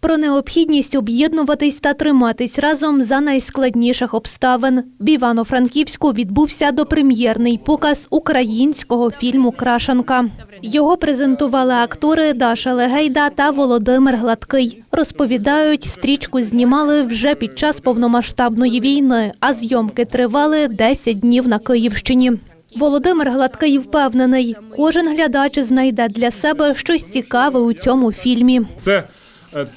Про необхідність об'єднуватись та триматись разом за найскладніших обставин. В Івано-Франківську відбувся допрем'єрний показ українського фільму Крашенка. Його презентували актори Даша Легейда та Володимир Гладкий. Розповідають, стрічку знімали вже під час повномасштабної війни, а зйомки тривали 10 днів на Київщині. Володимир Гладкий впевнений, кожен глядач знайде для себе щось цікаве у цьому фільмі. Це,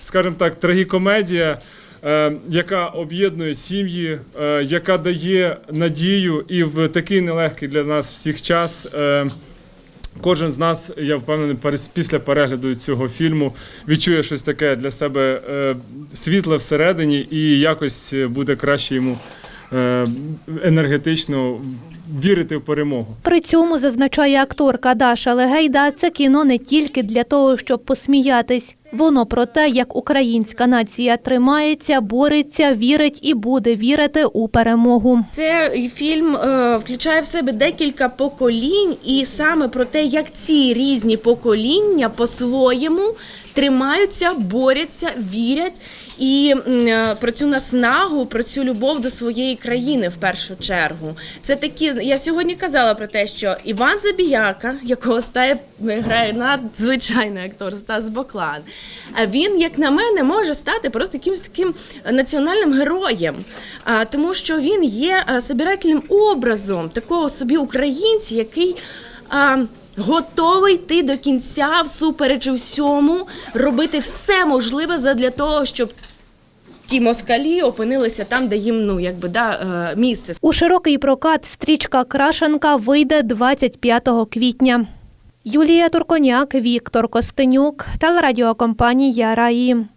скажімо так, трагікомедія, е, яка об'єднує сім'ї, е, яка дає надію і в такий нелегкий для нас всіх час. е, Кожен з нас, я впевнений, після перегляду цього фільму відчує щось таке для себе е, світле всередині і якось буде краще йому е, енергетично вірити в перемогу. При цьому зазначає акторка Даша Легейда, це кіно не тільки для того, щоб посміятись. Воно про те, як українська нація тримається, бореться, вірить і буде вірити у перемогу. Цей фільм е, включає в себе декілька поколінь, і саме про те, як ці різні покоління по-своєму тримаються, борються, вірять і е, про цю наснагу, про цю любов до своєї країни в першу чергу. Це такі. Я сьогодні казала про те, що Іван Забіяка, якого стає грає надзвичайний актор Стас Боклан. Він, як на мене, може стати просто якимось таким національним героєм, тому що він є собирательним образом такого собі українця, який. Готовий йти до кінця, всупереч усьому, робити все можливе задля того, щоб ті москалі опинилися там, де їм ну якби да е, місце. У широкий прокат стрічка Крашенка вийде 25 квітня. Юлія Турконяк, Віктор Костенюк, телерадіокомпанія Раї.